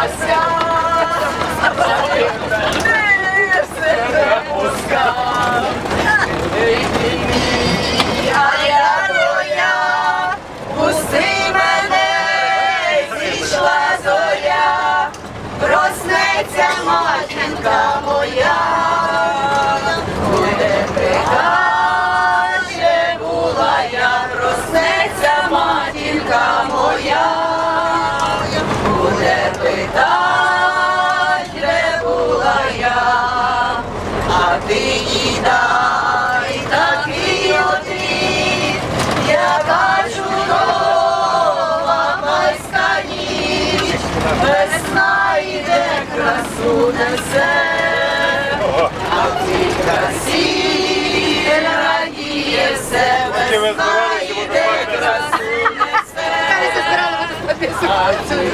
Не. А я твоя, пусти мене, зійшла зоря, проснеться матінка моя, ти такий яка чудова майська ніч, весна йде, красу несе, а в цій красі радіє все, весна йде, красу несе. А в цій